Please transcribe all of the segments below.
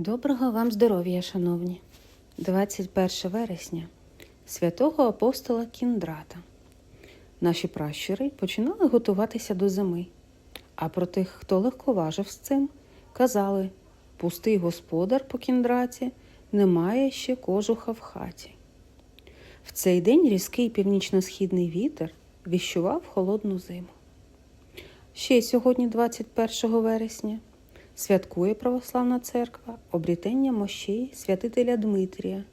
Доброго вам здоров'я, шановні! 21 вересня святого апостола Кіндрата. Наші пращури починали готуватися до зими, а про тих, хто легковажив з цим, казали пустий господар по кіндраті, немає ще кожуха в хаті. В цей день різкий північно-східний вітер віщував холодну зиму. Ще сьогодні, 21 вересня, святкує Православна церква обрітення мощей святителя Дмитрія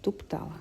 Туптала.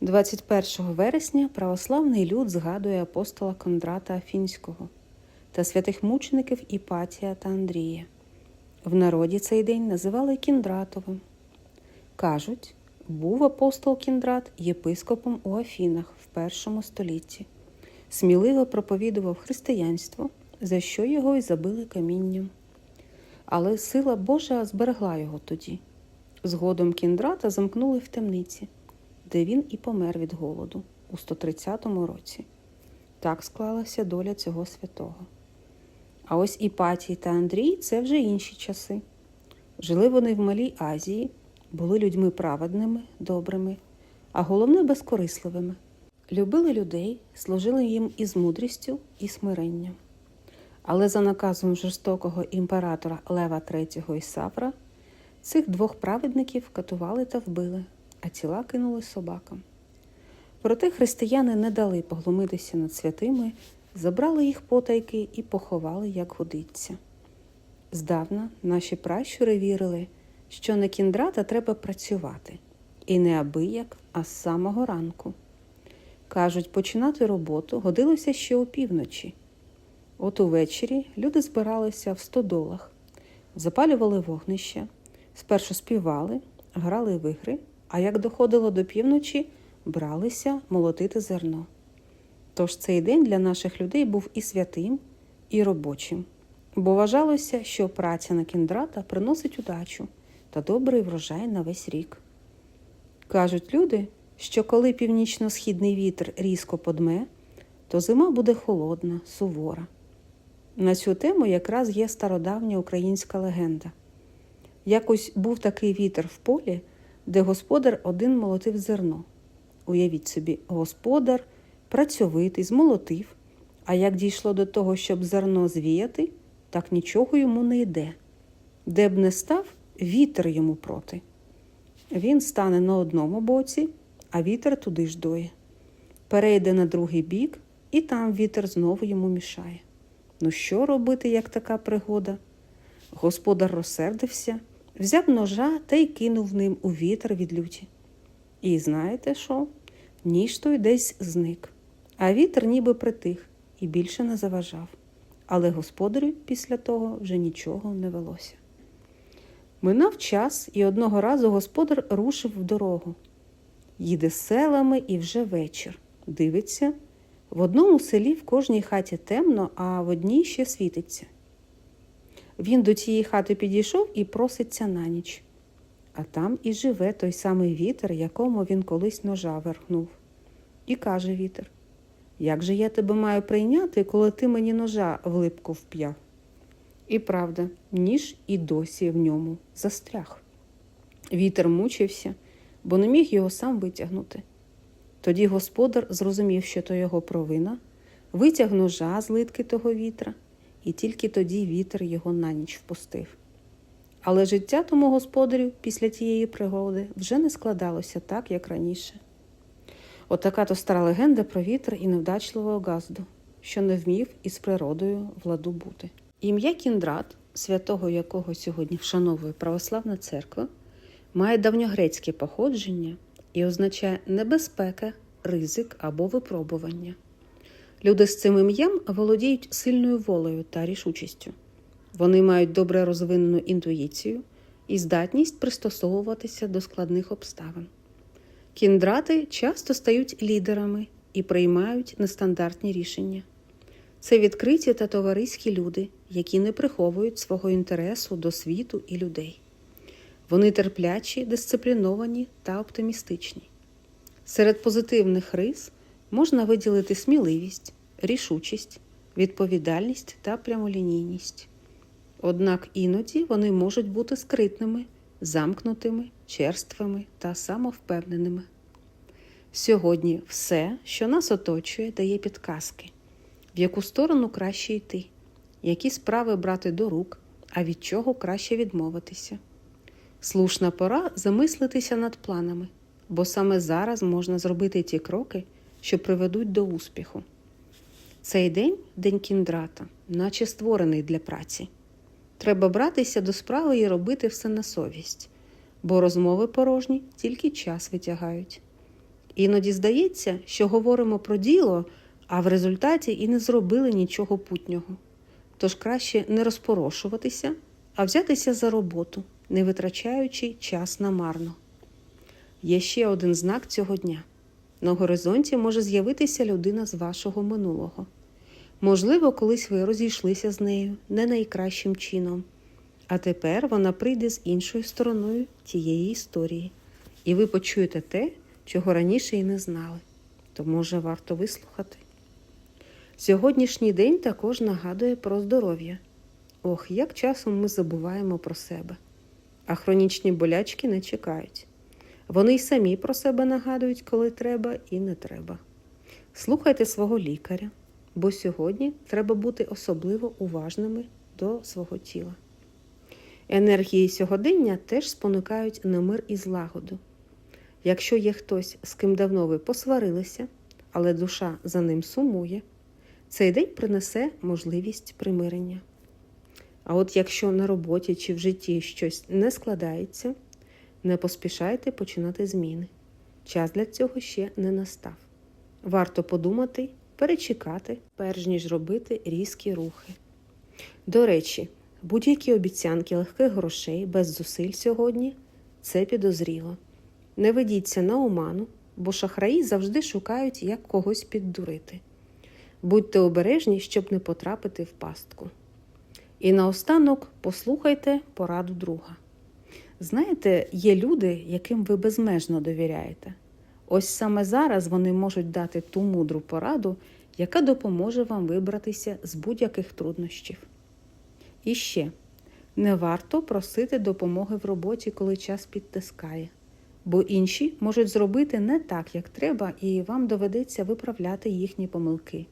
21 вересня православний люд згадує апостола Кондрата Афінського та святих мучеників Іпатія та Андрія. В народі цей день називали Кіндратовим. Кажуть, був апостол Кіндрат єпископом у Афінах в першому столітті. Сміливо проповідував християнство, за що його й забили камінням. Але сила Божа зберегла його тоді. Згодом Кіндрата замкнули в темниці, де він і помер від голоду у 130 році. Так склалася доля цього святого. А ось Іпатій та Андрій це вже інші часи. Жили вони в Малій Азії, були людьми праведними, добрими, а головне безкорисливими. Любили людей, служили їм із мудрістю і смиренням. Але за наказом жорстокого імператора Лева III Ісавра цих двох праведників катували та вбили, а тіла кинули собакам. Проте християни не дали поглумитися над святими, забрали їх потайки і поховали, як годиться. Здавна наші пращури вірили, що на кіндрата треба працювати, і не абияк, а з самого ранку. Кажуть, починати роботу годилося ще опівночі. От увечері люди збиралися в стодолах, запалювали вогнища, спершу співали, грали в ігри, а як доходило до півночі, бралися молотити зерно. Тож цей день для наших людей був і святим, і робочим, бо вважалося, що праця на кіндрата приносить удачу та добрий врожай на весь рік. Кажуть люди, що коли північно-східний вітер різко подме, то зима буде холодна, сувора. На цю тему якраз є стародавня українська легенда. Якось був такий вітер в полі, де господар один молотив зерно. Уявіть собі, господар працьовитий, змолотив, а як дійшло до того, щоб зерно звіяти, так нічого йому не йде. Де б не став, вітер йому проти. Він стане на одному боці, а вітер туди ж дує. Перейде на другий бік, і там вітер знову йому мішає. Ну, що робити, як така пригода? Господар розсердився, взяв ножа та й кинув ним у вітер від люті. І знаєте що? Ніж той десь зник, а вітер ніби притих і більше не заважав. Але господарю після того вже нічого не велося. Минав час, і одного разу господар рушив в дорогу. Їде селами і вже вечір. Дивиться, в одному селі в кожній хаті темно, а в одній ще світиться. Він до тієї хати підійшов і проситься на ніч. А там і живе той самий вітер, якому він колись ножа верхнув. І каже вітер: Як же я тебе маю прийняти, коли ти мені ножа в липку вп'яв? І правда, ніж і досі в ньому застряг. Вітер мучився, бо не міг його сам витягнути. Тоді господар зрозумів, що то його провина, витяг ножа з литки того вітра, і тільки тоді вітер його на ніч впустив. Але життя тому господарю після тієї пригоди вже не складалося так, як раніше. Отака то стара легенда про вітер і невдачливого газду, що не вмів із природою владу бути. Ім'я Кіндрат, святого якого сьогодні вшановує православна церква, має давньогрецьке походження і означає небезпека, ризик або випробування. Люди з цим ім'ям володіють сильною волею та рішучістю. Вони мають добре розвинену інтуїцію і здатність пристосовуватися до складних обставин. Кіндрати часто стають лідерами і приймають нестандартні рішення. Це відкриті та товариські люди, які не приховують свого інтересу до світу і людей. Вони терплячі, дисципліновані та оптимістичні. Серед позитивних рис можна виділити сміливість, рішучість, відповідальність та прямолінійність. Однак іноді вони можуть бути скритними, замкнутими, черствими та самовпевненими. Сьогодні все, що нас оточує, дає підказки, в яку сторону краще йти, які справи брати до рук, а від чого краще відмовитися. Слушна пора замислитися над планами, бо саме зараз можна зробити ті кроки, що приведуть до успіху. Цей день день кіндрата, наче створений для праці. Треба братися до справи і робити все на совість, бо розмови порожні тільки час витягають. Іноді здається, що говоримо про діло, а в результаті і не зробили нічого путнього. Тож краще не розпорошуватися, а взятися за роботу, не витрачаючи час намарно. Є ще один знак цього дня. На горизонті може з'явитися людина з вашого минулого. Можливо, колись ви розійшлися з нею не найкращим чином, а тепер вона прийде з іншою стороною тієї історії, і ви почуєте те, чого раніше і не знали, то може варто вислухати. Сьогоднішній день також нагадує про здоров'я. Ох, як часом ми забуваємо про себе, а хронічні болячки не чекають. Вони й самі про себе нагадують, коли треба і не треба. Слухайте свого лікаря, бо сьогодні треба бути особливо уважними до свого тіла. Енергії сьогодення теж спонукають на мир і злагоду. Якщо є хтось, з ким давно ви посварилися, але душа за ним сумує, цей день принесе можливість примирення. А от якщо на роботі чи в житті щось не складається, не поспішайте починати зміни. Час для цього ще не настав. Варто подумати, перечекати, перш ніж робити різкі рухи. До речі, будь-які обіцянки легких грошей без зусиль сьогодні це підозріло. Не ведіться на оману, бо шахраї завжди шукають, як когось піддурити. Будьте обережні, щоб не потрапити в пастку. І наостанок послухайте пораду друга. Знаєте, є люди, яким ви безмежно довіряєте. Ось саме зараз вони можуть дати ту мудру пораду, яка допоможе вам вибратися з будь-яких труднощів. І ще не варто просити допомоги в роботі, коли час підтискає, бо інші можуть зробити не так, як треба, і вам доведеться виправляти їхні помилки.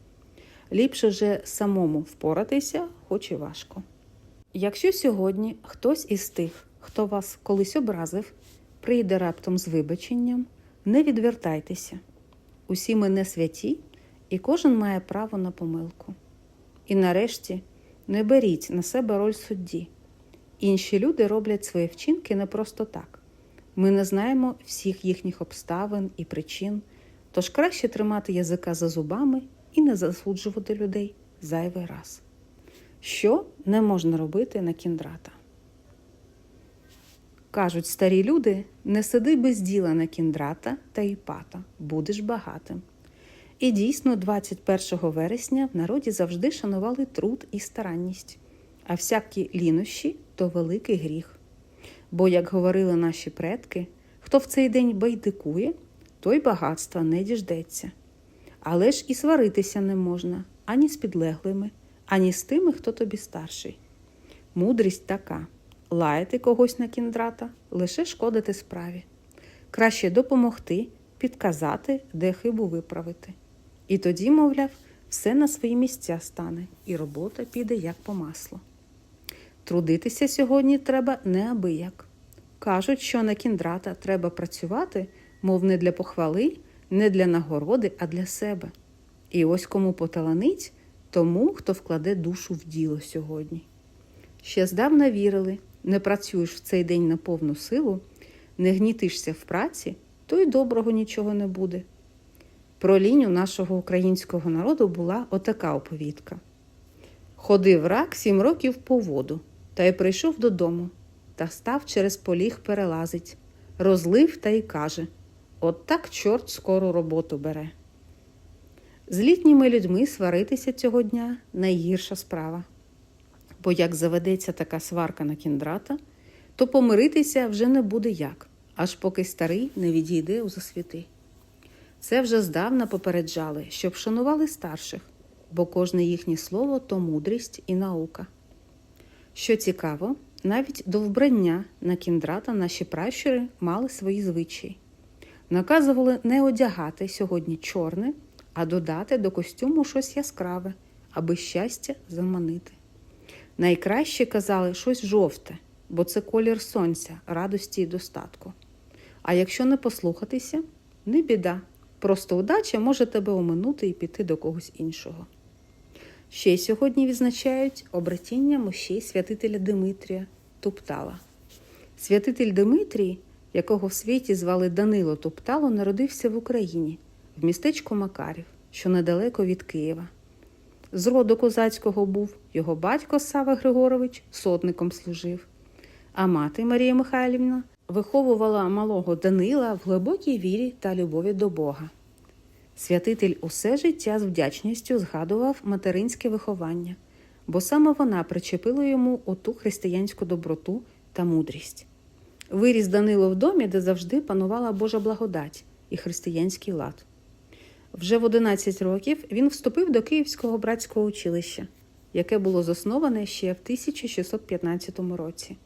Ліпше вже самому впоратися, хоч і важко. Якщо сьогодні хтось із тих, хто вас колись образив, прийде раптом з вибаченням, не відвертайтеся. Усі ми не святі, і кожен має право на помилку. І нарешті не беріть на себе роль судді. Інші люди роблять свої вчинки не просто так. Ми не знаємо всіх їхніх обставин і причин, тож краще тримати язика за зубами і не засуджувати людей зайвий раз. Що не можна робити на кіндрата? Кажуть старі люди, не сиди без діла на кіндрата та іпата, будеш багатим. І дійсно, 21 вересня в народі завжди шанували труд і старанність, а всякі лінощі то великий гріх. Бо, як говорили наші предки, хто в цей день байдикує, той багатства не діждеться. Але ж і сваритися не можна ані з підлеглими, ані з тими, хто тобі старший. Мудрість така лаяти когось на кіндрата, лише шкодити справі. Краще допомогти, підказати, де хибу виправити. І тоді, мовляв, все на свої місця стане, і робота піде як по маслу. Трудитися сьогодні треба неабияк. Кажуть, що на кіндрата треба працювати, мов не для похвали, не для нагороди, а для себе. І ось кому поталанить, тому, хто вкладе душу в діло сьогодні. Ще здавна вірили, не працюєш в цей день на повну силу, не гнітишся в праці, то й доброго нічого не буде. Про ліню нашого українського народу була отака оповідка: Ходив рак сім років по воду, та й прийшов додому, та став через поліг перелазить, розлив та й каже: От так чорт скоро роботу бере. З літніми людьми сваритися цього дня найгірша справа. Бо як заведеться така сварка на кіндрата, то помиритися вже не буде як, аж поки старий не відійде у засвіти. Це вже здавна попереджали, щоб шанували старших, бо кожне їхнє слово то мудрість і наука. Що цікаво, навіть до вбрання на кіндрата наші пращури мали свої звичаї. Наказували не одягати сьогодні чорне, а додати до костюму щось яскраве, аби щастя заманити. Найкраще казали щось жовте, бо це колір сонця, радості і достатку. А якщо не послухатися, не біда. Просто удача може тебе оминути і піти до когось іншого. Ще сьогодні відзначають обратіння мощей святителя Димитрія Туптала. Святитель Димитрій, якого в світі звали Данило Туптало, народився в Україні, в містечку Макарів, що недалеко від Києва. З роду козацького був його батько Сава Григорович сотником служив, а мати Марія Михайлівна виховувала малого Данила в глибокій вірі та любові до Бога. Святитель усе життя з вдячністю згадував материнське виховання, бо саме вона причепила йому оту християнську доброту та мудрість. Виріс Данило в домі, де завжди панувала Божа благодать і християнський лад. Вже в 11 років він вступив до Київського братського училища, яке було засноване ще в 1615 році.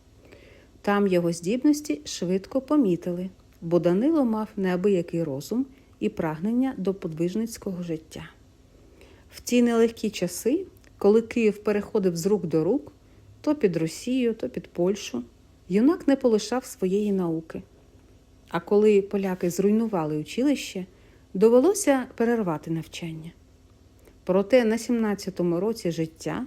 Там його здібності швидко помітили, бо Данило мав неабиякий розум і прагнення до подвижницького життя. В ті нелегкі часи, коли Київ переходив з рук до рук, то під Росію, то під Польщу, юнак не полишав своєї науки. А коли поляки зруйнували училище, довелося перервати навчання. Проте на 17-му році життя,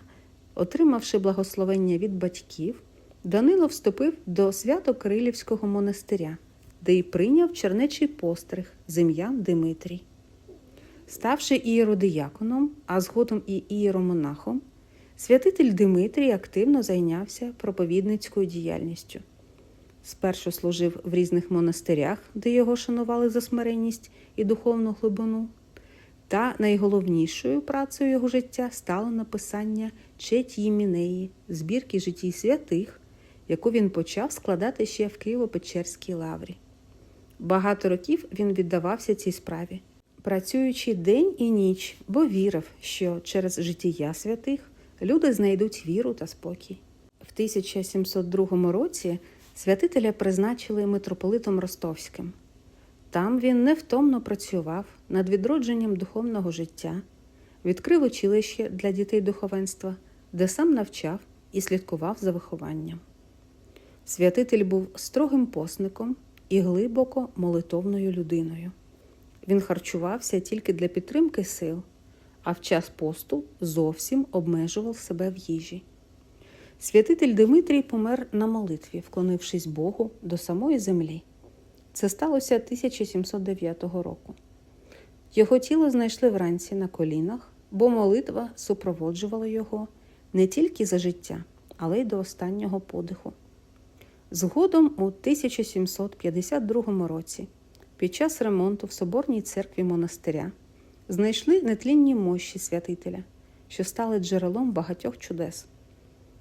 отримавши благословення від батьків, Данило вступив до Свято-Кирилівського монастиря, де й прийняв чернечий постриг з ім'ям Димитрій. Ставши ієродияконом, а згодом і ієромонахом, святитель Димитрій активно зайнявся проповідницькою діяльністю. Спершу служив в різних монастирях, де його шанували за смиренність і духовну глибину. Та найголовнішою працею його життя стало написання Четь Ємінеї, збірки життів святих, яку він почав складати ще в Києво-Печерській лаврі. Багато років він віддавався цій справі, працюючи день і ніч, бо вірив, що через життя святих люди знайдуть віру та спокій. В 1702 році святителя призначили митрополитом Ростовським. Там він невтомно працював над відродженням духовного життя, відкрив училище для дітей духовенства, де сам навчав і слідкував за вихованням. Святитель був строгим посником і глибоко молитовною людиною. Він харчувався тільки для підтримки сил, а в час посту зовсім обмежував себе в їжі. Святитель Димитрій помер на молитві, вклонившись Богу до самої землі. Це сталося 1709 року. Його тіло знайшли вранці на колінах, бо молитва супроводжувала його не тільки за життя, але й до останнього подиху. Згодом у 1752 році, під час ремонту в Соборній церкві монастиря, знайшли нетлінні мощі святителя, що стали джерелом багатьох чудес.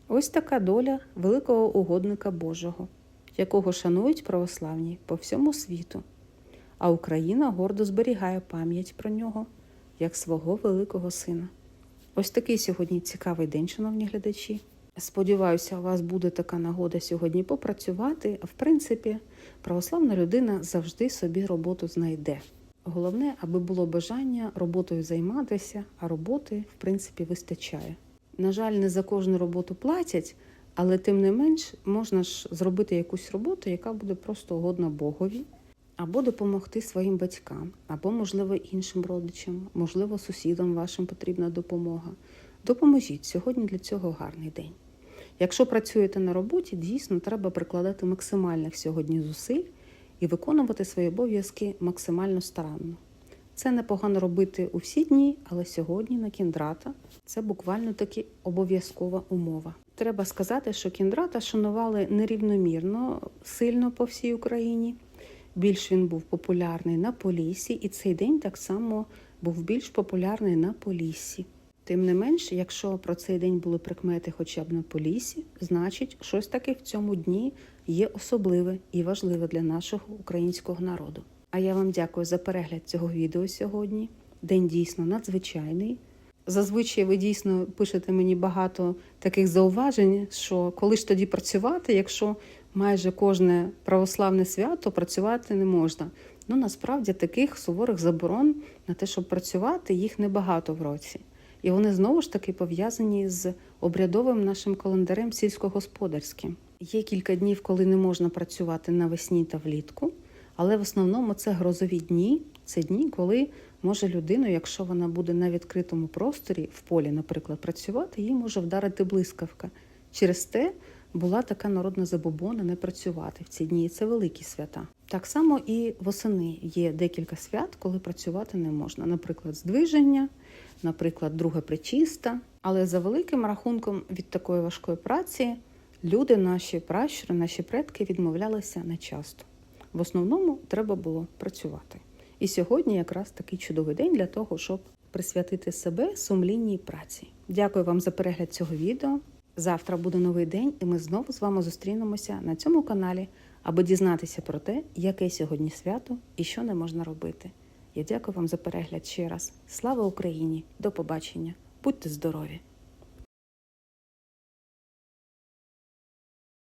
Ось така доля великого угодника Божого, якого шанують православні по всьому світу, а Україна гордо зберігає пам'ять про нього як свого великого сина. Ось такий сьогодні цікавий день, шановні глядачі. Сподіваюся, у вас буде така нагода сьогодні попрацювати. В принципі, православна людина завжди собі роботу знайде. Головне, аби було бажання роботою займатися, а роботи, в принципі, вистачає. На жаль, не за кожну роботу платять, але тим не менш можна ж зробити якусь роботу, яка буде просто угодна Богові, або допомогти своїм батькам, або, можливо, іншим родичам, можливо, сусідам вашим потрібна допомога. Допоможіть сьогодні для цього гарний день. Якщо працюєте на роботі, дійсно треба прикладати максимальних сьогодні зусиль і виконувати свої обов'язки максимально старанно. Це непогано робити у всі дні, але сьогодні на кіндрата це буквально таки обов'язкова умова. Треба сказати, що кіндрата шанували нерівномірно сильно по всій Україні. Більш він був популярний на Поліссі, і цей день так само був більш популярний на Поліссі. Тим не менш, якщо про цей день були прикмети хоча б на Поліссі, значить, щось таки в цьому дні є особливе і важливе для нашого українського народу. А я вам дякую за перегляд цього відео сьогодні. День дійсно надзвичайний. зазвичай ви дійсно пишете мені багато таких зауважень, що коли ж тоді працювати, якщо майже кожне православне свято працювати не можна. Ну насправді таких суворих заборон на те, щоб працювати, їх небагато в році. І вони знову ж таки пов'язані з обрядовим нашим календарем сільськогосподарським. Є кілька днів, коли не можна працювати навесні та влітку, але в основному це грозові дні. Це дні, коли може людину, якщо вона буде на відкритому просторі, в полі, наприклад, працювати, їй може вдарити блискавка. Через те була така народна забобона не працювати в ці дні. Це великі свята. Так само і восени є декілька свят, коли працювати не можна. Наприклад, здвиження, наприклад, друга причиста. Але за великим рахунком від такої важкої праці люди, наші пращури, наші предки відмовлялися не часто. В основному треба було працювати. І сьогодні якраз такий чудовий день для того, щоб присвятити себе сумлінній праці. Дякую вам за перегляд цього відео. Завтра буде новий день, і ми знову з вами зустрінемося на цьому каналі, аби дізнатися про те, яке сьогодні свято і що не можна робити. Я дякую вам за перегляд ще раз. Слава Україні! До побачення! Будьте здорові!